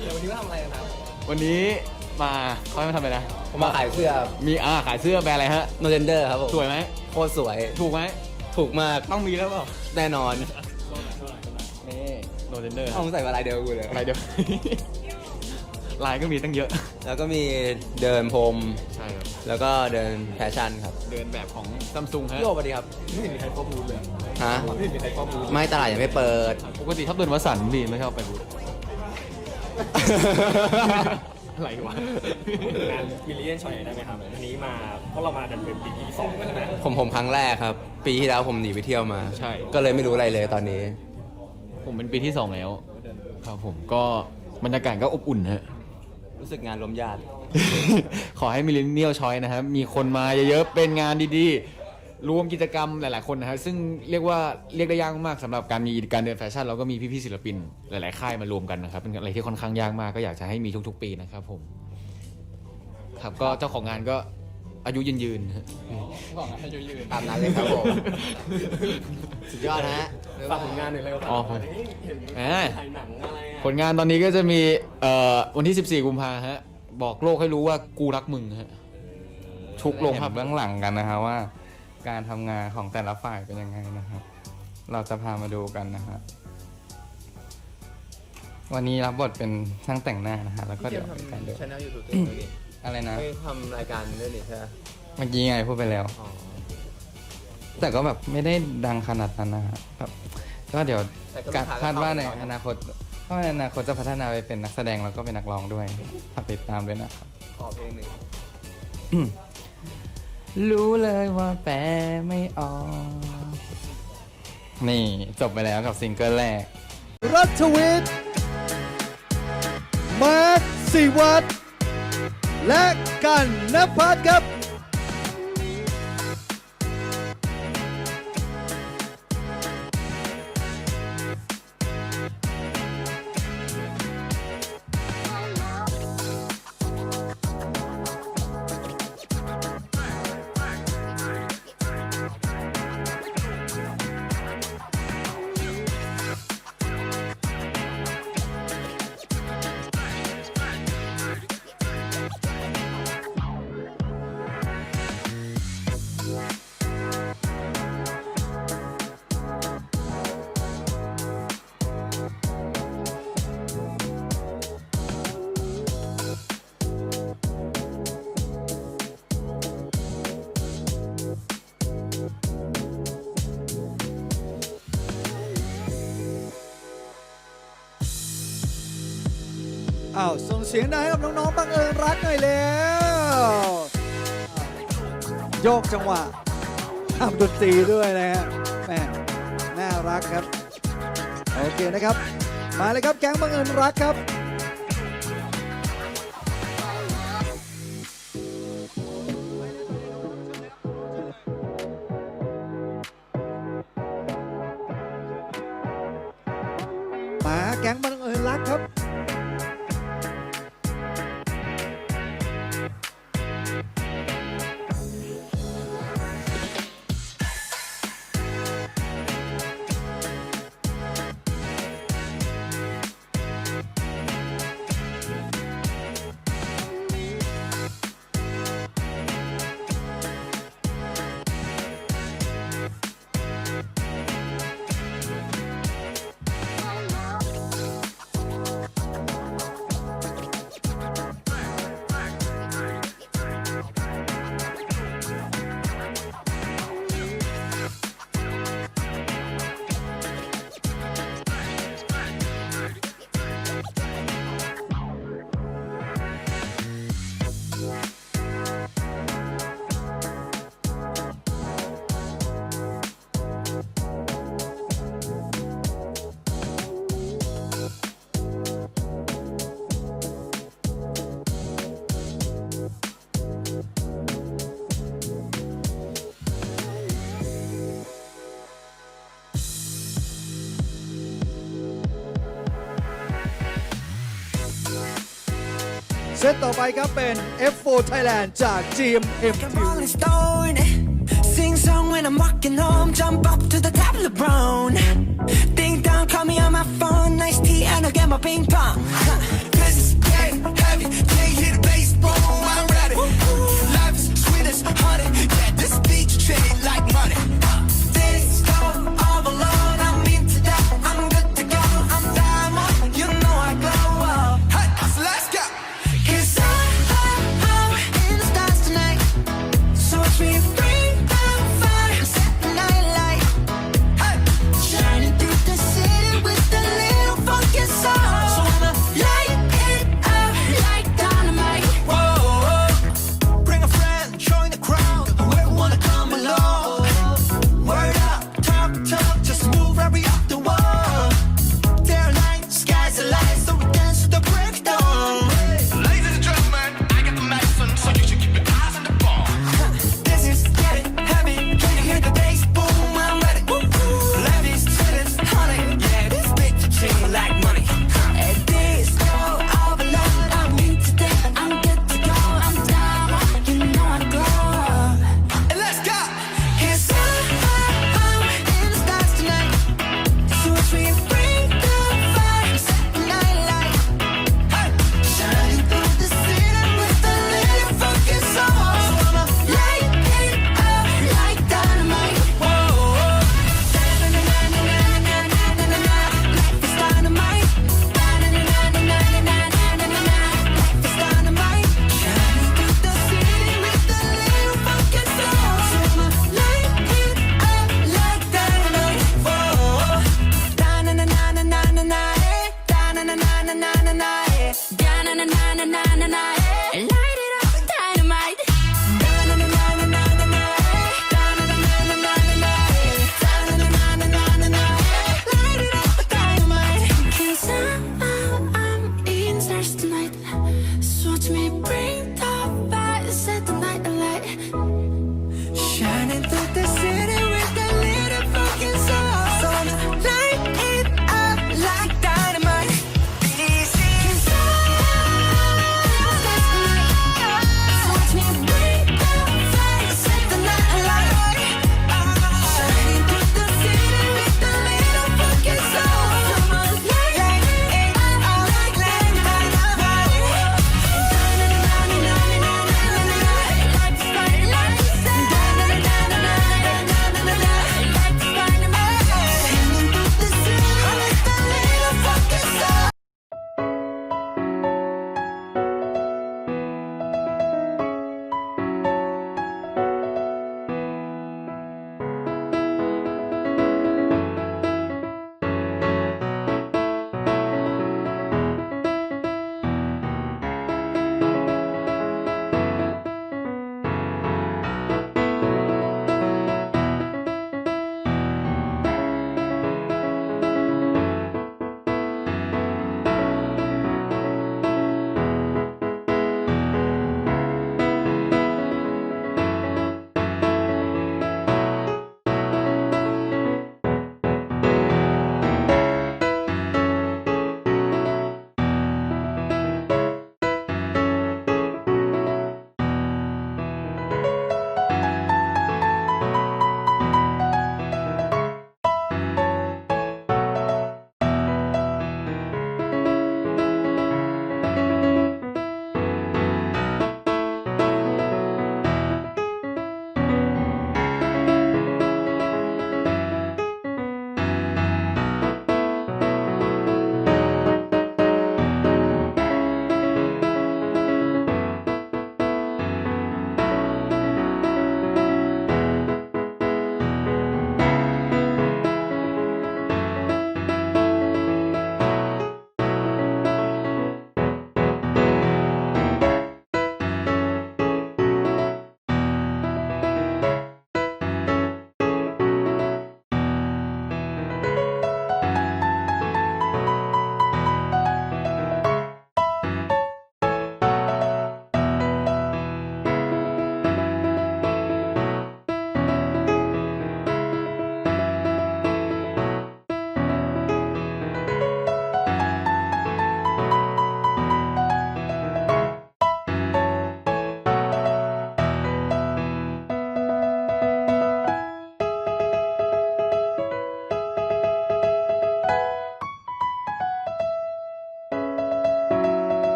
เดี๋ยววันนี้มาทำอะไรกันครับวันนี้มาเขาให้มาทำอะไรนะผมมาขายเสื้อมีอ่าขายเสื้อแบรนด์อะไรฮะ โนเจนเดอร์ครับผมสวยไหม โคตรสวย ถูกไหม ถูกมาก ต้องมีแล้วเปล่าแน่นอนนี่โนเจนเดอร์ต้องใส่อะไรเดียวกูเลย อะไรเดียว ลายก็มีตั้งเยอะ แล้วก็มีเดินพรม ใช่ครับ แล้วก็เดินแฟชั่นครับเดินแบบของซัมซุงฮะพี่โอสวัสดีครับไม่เห็นมีใครข้อมูลเลยฮะไม่เห็นมีใครข้อมูลไม่ตลาดยังไม่เปิด ปกติชอบเดินวัดสันดีไม่ชอบไปบูธ อะไรวะ งานมิลเลียนชอยได้ไหมครับอันนี้มาเพราะเรามากันเป็นปีที่สองแล้วใช่ไหมผมผมครั้งแรกครับ ปีที่แล้วผมหนีไปเที่ยวมาใช่ ก็เลยไม่รู้อะไรเลยตอนนี้ ผมเป็นปีที่สองแล้ว ครับผมก็บรรยากาศก็อบอุ่นฮะ รู้สึกงานล้มญาติ ขอให้มิเลเนียลชอยนะครับ มีคนมาเยอะๆ เป็นงานดีๆ รวมกิจกรรมหลายๆคนนะครับซึ่งเรียกว่าเรียกได้ยากมากสำหรับการมีการเดินแฟชั่นเราก็มีพี่ๆศิลปิน หลายๆค่ายมารวมกันนะครับ เป็นอะไรที่ค่อนข้างยากมากก็อยากจะให้มีทุกๆ ปีนะครับผม ครับก็เจ้าของงานก็ อายุยืนยืนๆฮะตามนั้นเลยครับผม สุดยอดนะฮะ ฝากผลงานหน่อยเลยครับอ๋อเฮ้ยเห็นแหมถ่ายหนังอะไรอะ ผลงานตอนนี้ก็จะมีเอ่อวันที่ 14 กุมภาฮะ บอกโลกให้รู้ว่ากูรักมึงฮะ ทุกโรงภาพเห็นเบื้องหลังกันนะครับว่า การทำงานของแต่ละฝ่ายเป็นยังไงนะครับ เราจะพามาดูกันนะครับวันนี้รับบทเป็นช่างแต่งหน้านะฮะแล้วก็เดี๋ยวเป็นการเดิน ช anel YouTube ตัวเองด้วยดิ อะไรนะ ไม่ทำรายการด้วยนี่ใช่ไหมเมื่อกี้ไงพูดไปแล้ว อ๋อแต่ก็แบบไม่ได้ดังขนาดนั้นนะฮะแบบก็เดี๋ยวแต่ก็การลูกค้าก็คาดว่าในเข้าไปอนาคตก็ในอนาคตจะพัฒนาไปเป็นนักแสดงแล้วก็เป็นนักร้องด้วยฝากติดตามด้วยนะครับ ขอเพลงหนึ่งรู้เลยว่าแปลไม่ออก นี่จบไปแล้วกับซิงเกิลแรก รัฐวิทย์มาร์คสิวัตร และกันนภัทรครับ อ้าวส่งเสียงดังให้กับน้องๆบังเอิญรักหน่อยแล้วโยกจังหวะทำดนตรีด้วยนะฮะแม่น่ารักครับ โอเคนะครับ มาเลยครับแก๊งบังเอิญรักครับมาแก๊งบังเอิญรักครับ ตต่อไปครับเป็น F4 Thailand จาก GMM Like a rolling stone. Sing song when I'm walking home. Jump up to the top of the brown. Ding dong, call me on my phone. Nice tea and I'll get and my ping pong. This is dead heavy. Can't hear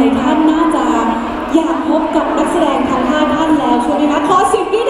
ลายๆท่านน่าจะอยากพบกับนักแสดงทั้ง5ท่านแล้วใช่ไหมคะขอเสียงกรี๊ดด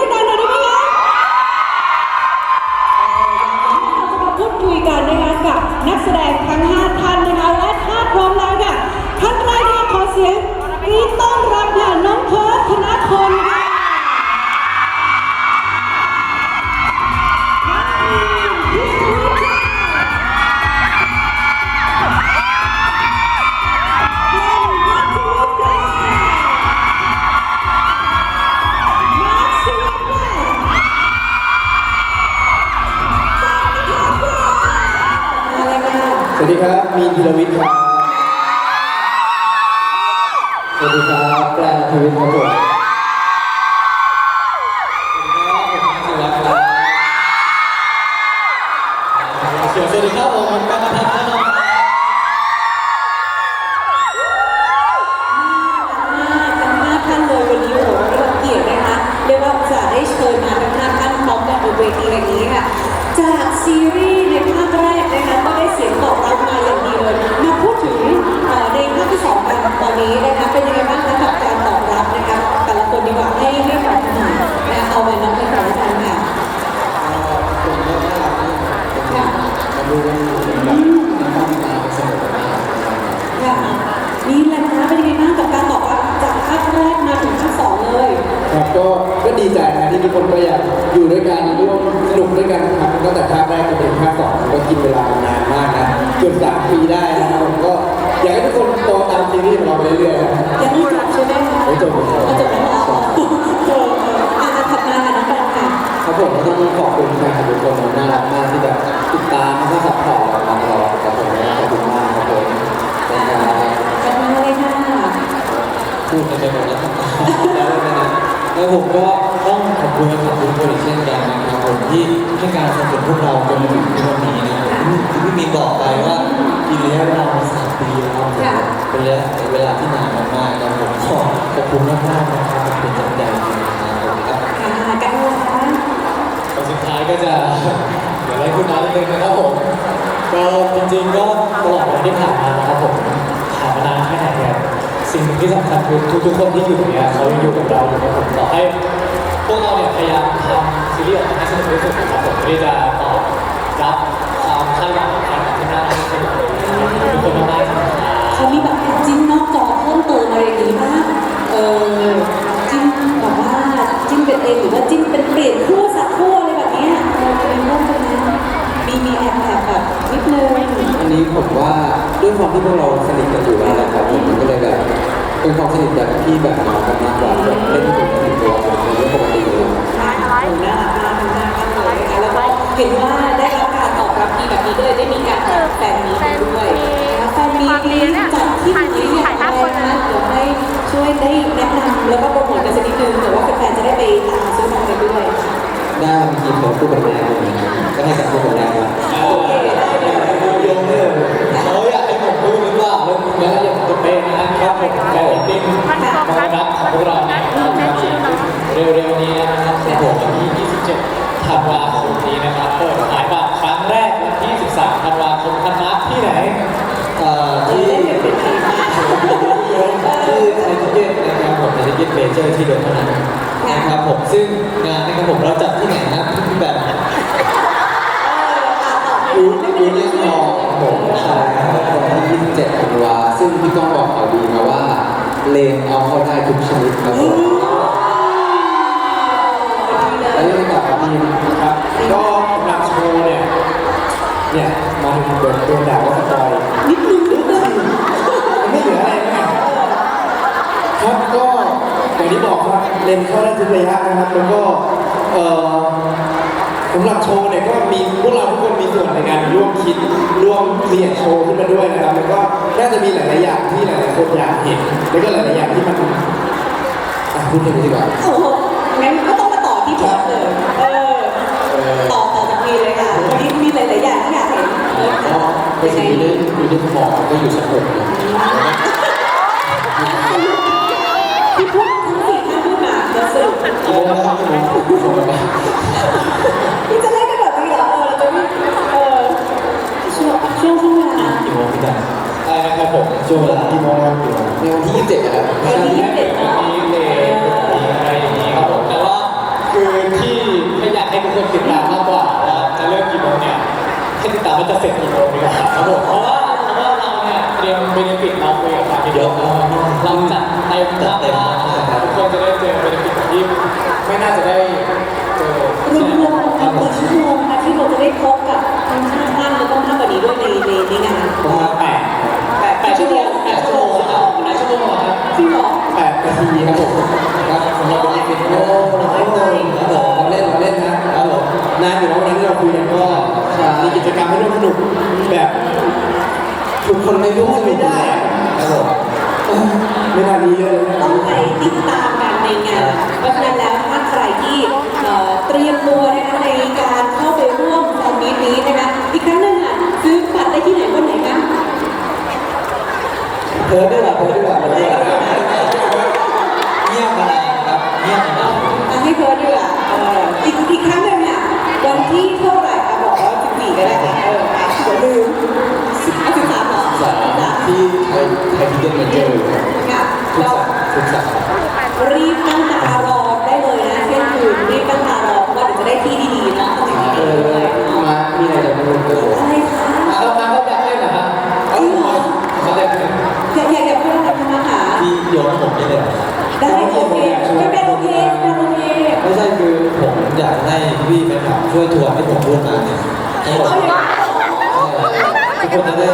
ังๆหน่อย ซีรีส์ในภาคแรกนะคะก็ได้เสียงตอบรับมาอย่างดีเลยมาพูดถึงเอ่อในภาคที่สองกันตอนนี้นะคะเป็นยังไงบ้างคะกับการตอบรับนะคะแต่ละคนดีกว่าให้ให้ตอบหน่อยนะคะเอาไปน้องไปก่อนละกันค่ะค่ะมาดูกันแบบตั้งตาเสมอมาค่ะนี่แหละนะคะเป็นยังไงบ้าง ครับก็ก็ดีใจนะที่ทุกคนก็อยากอยู่ด้วยกันร่วมสนุกด้วยกันครับตั้งแต่ภาคแรกจนถึงภาคสองก็กินเวลานานมากนะเกือบสามปีได้นะครับผมก็อยากให้ทุกคนโตตามซีรีส์ของเราไปเรื่อยๆนะครับยังไม่จบใช่ไหมคะไม่จบไม่จบเอาจบแล้วเหรอเออเอออะถัดมาค่ะน้องแบงค์ค่ะครับผมก็ต้องขอบคุณแฟนคลับทุกคนนะน่ารักมากที่แบบติดตามแล้วก็ซัพพอร์ตเรามาตลอดครับผมขอบคุณมากครับผมนะครับถัดมาเลยค่ะพูดกันไปหมดแล้ว แล้วผมก็ต้องขอบคุณแฟนคลับทุกคนอีกเช่นกันนะครับผมที่ให้การสนับสนุนพวกเราจนมาถึงทุกวันนี้นะครับที่พี่มีบอกไปว่ากินระยะเวลามาสามปีแล้วครับเป็นระยะเวลาที่นานมากๆนะครับผมขอขอบคุณมากๆนะครับเป็นจังใจนะครับครับค่ะกันนะคะสุดท้ายก็จะเดี๋ยวให้คุณน้านิดนึงนะครับผมก็จริงๆก็ตลอดวลาที่ผ่านมานะครับผมผ่านมานานแค่ไหนเนี่ย สิ่งหนึ่งที่สำคัญคือทุกๆคนที่อยู่เนี่ยเขายังอยู่กับเราอยู่กับผมต่อให้พวกเราเนี่ยพยายามทำซีรีส์ออกมาให้สนุกที่สุดนะครับผมที่จะตอบรับความคาดหวังของแฟนคลับที่น่ารักที่ทุกคนมากๆครับเขามีแบบจิ้มนอกจอเพิ่มเติมอะไรอย่างนี้ป่ะเออจิ้มแบบว่าจิ้มเป็นเองหรือว่าจิ้มเป็นเปลี่ยนคู่สักคู่อะไรแบบเนี้ยเออเป็นเรื่องตรงนั้ มีมีแอบแอบแบบนิดนึงอันนี้ผมว่าด้วยความที่พวกเราสนิทกันอยู่แล้วนะครับผมก็เลยแบบเป็นความสนิทแบบพี่แบบน้องกันมากกว่าแบบเล่นถึงถึงตัวเป็นตัวผม เก็ตเมเจอร์ที่เดิมเท่านั้นนะครับผมซึ่งงานนะครับผมเราจัดที่ไหนนะพี่แบบยูยูเนียนฮอลล์ผมใช่ครับวันที่27ธันวาซึ่งพี่ก้องบอกข่าวดีมาว่า เลนเอาเข้าได้ทุกชนิดครับผมแล้วเรื่องกับทีมครับก็กำลังโชว์เนี่ยเนี่ยมาถึงโดนโดนด่าว่าสปอยนิดนึงนิดนึงไม่เหลืออะไรแล้วครับก็อย่าง ที่บอกครับเลนเข้าได้ทุกระยะนะครับ แล้วก็เอ่อสำหรับโชว์เนี่ยก็มีพวกเราทุกคนมีส่วนในการร่วมคิดร่วมเรียนโชว์ขึ้นมาด้วยนะครับแล้วก็น่าจะมีหลายๆอย่างที่หลายๆคนอยากเห็นแล้วก็หลายๆอย่างที่มันอะพูดแค่นี้ดีกว่าโอ้โหงั้นก็ต้องมาต่อที่พอดเลย เออ ต่อต่อจากนี้เลยค่ะมีมีหลายๆอย่างที่อยากเห็นเออก็ไปสิ่งที่เล่นอยู่ที่หมอก็อยู่ชั้นหกเลย ที่พูดทั้งสี่ท่านพูดมา จะสรุปเอาแล้วครับผมส่งไปที่จะเล่นกันแบบนี้เหรอเออจะมีเออช่วงช่วงช่วงเวลากี่โมงพี่ดนใช่นะครับผมช่วงเวลาที่มองอยู่ในวันที่27นะครับวันที่ยี่สิบเจ็ดนาะนี้เลยอะไรอย่างนี้ครับผมแต่ว่าคือที่ไม่อยากให้ทุกคนติดตามมากกว่าว่าจะเริ่มกี่โมงเนี่ยให้ติดตามว่าจะเสร็จกี่โมงดีกว่าครับผมเพราะว่าเพราะว่าเราเนี่ยเตรียมเบนฟิตเราคุยกับทางเยอะเราจัด เต็มมากๆทุกคนจะได้เจอเบนฟิตที่ไม่น่าจะได้เจอรวมรวมกันกี่ชั่วโมงนะคะที่เราจะได้พบกับทั้งห้าท่านแล้วก็มากกว่านี้ด้วยในในในงานประมาณแปดแปดชั่วโมงแปดชั่วโมงครับแปดชั่วโมงครับจริงเหรอแปดนาทีครับผมครับสำหรับวันนี้เป็นโอ้เราเล่นครับผมเราเล่นเราเล่นนะครับผมนานอยู่แล้ววันนี้ที่เราคุยกันก็มีกิจกรรมให้ร่วมสนุกแบบทุกคนไม่ร่วมสนุกได้อะครับผม ไม่น่ามีเยอะเลยนะต้องไปติดตามกันในงานเพราะฉะนั้นแล้วถ้าใครที่เอ่อเตรียมตัวนะคะใน ช่วยทวนที่ผมพูดมาเนี่ยทั้งหมดเอาอย่างนั้นทุกคนจะได้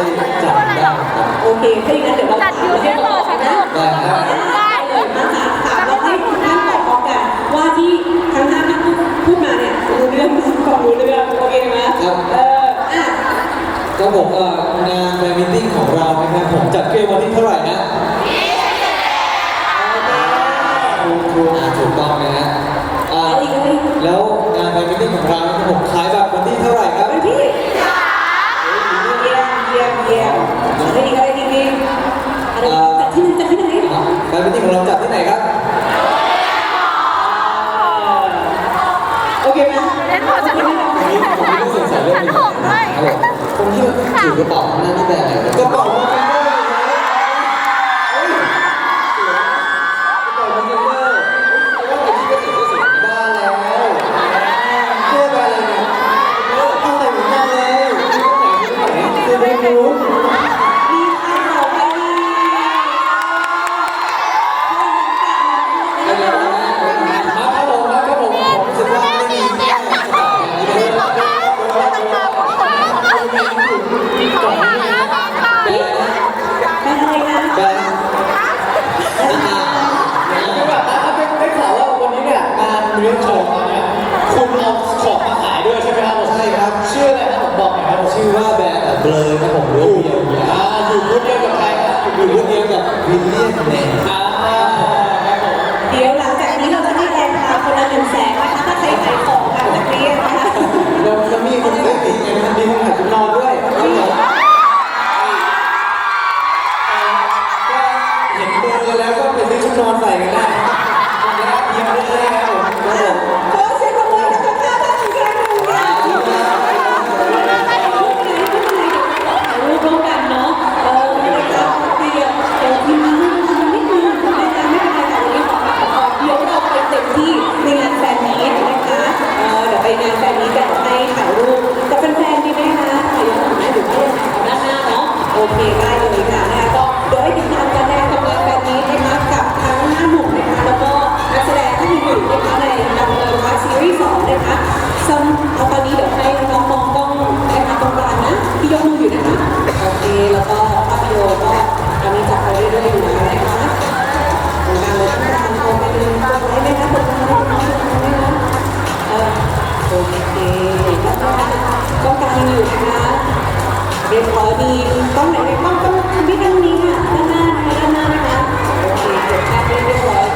จำได้ครับโอเคถ้าอย่างนั้นเดี๋ยวเราถามให้ตอบนะได้ครับได้เลยมาถามถามเราให้ทุกท่านตอบพร้อมกันว่าที่ทั้งห้าท่านพูดมาเนี่ยรู้เรื่องก่อนรู้เรื่องโอเคไหมเอออะก็ผมเอ่องานแฟนมิทติ้งของเรานะครับผมจัดขึ้นวันที่เท่าไหร่นะถูกถูกอ่าถูกต้องนะฮะอ่า อะไรอีกอะไรอีก แล้วงานแฟนมิทติ้งของเรานะครับผมขายบัตรวันที่เท่าไหร่ครับ วันที่เยี่ยมเยี่ยมเยี่ยมอะไรอีกอะไรอีกนี่อะไรจัดที่ไหนจัดที่ไหนแฟนมิทติ้งของเราจัดที่ไหนครับ โอเคไหมเล่นหมดจะถูกผมมีผมสงสัยเรื่องหนึงถูกด้วยครับผมคนที่ถือกระเป๋าหน้าที่แบบไหนกระเป๋ามันเป็นเรื่องเฮ้ยกระเป๋ามันเป็นเรื่องว่าไปที่ก็เสียก็เสียบ้านแล้วเชื่อไปเลยเนี่ยเอาไหนเหมือนกันเลยที่ไหนที่ไหนคือไม่รู้ มีใครบอกว่ามี เดี๋ยวๆนะครับผมนะครับผมผมรู้สึกว่าไม่มีแค่กระเป๋าอย่างนี้เลย เป็นอะไรนะ แบงค์คือแบบได้ได้ข่าวว่าวันนี้เนี่ยงานเลี้ยงโชว์เนี่ยคุณเอาของมาขายด้วยใช่ไหมครับใช่ครับ ชื่ออะไรนะผมบอกหน่อยครับชื่อว่าแบรนด์เบลอครับผมรู้เดียวอ่าอยู่รุ่นเดียวกับใครครับอยู่รุ่นเดีย วกับวิลเลียมแมนอ่าครับผมเดี๋ยวหลังจากนี้เราจะให้แอนพาคนละหนึ่งแสนนะคะถ้าใครขายของหลังจากนี้นะคะแล้วจะมีคนที่ได้ติดไงมันมีคนขายชุดนอนด้วย เคแล้วก็กล้องการอยู่นะคะเรียบร้อยดีต้องไหนไม่กล้องต้องไม่ทางนี้ค่ะด้านหน้านะคะด้านหน้านะคะโอเคเก็บภาพเรียบร้อย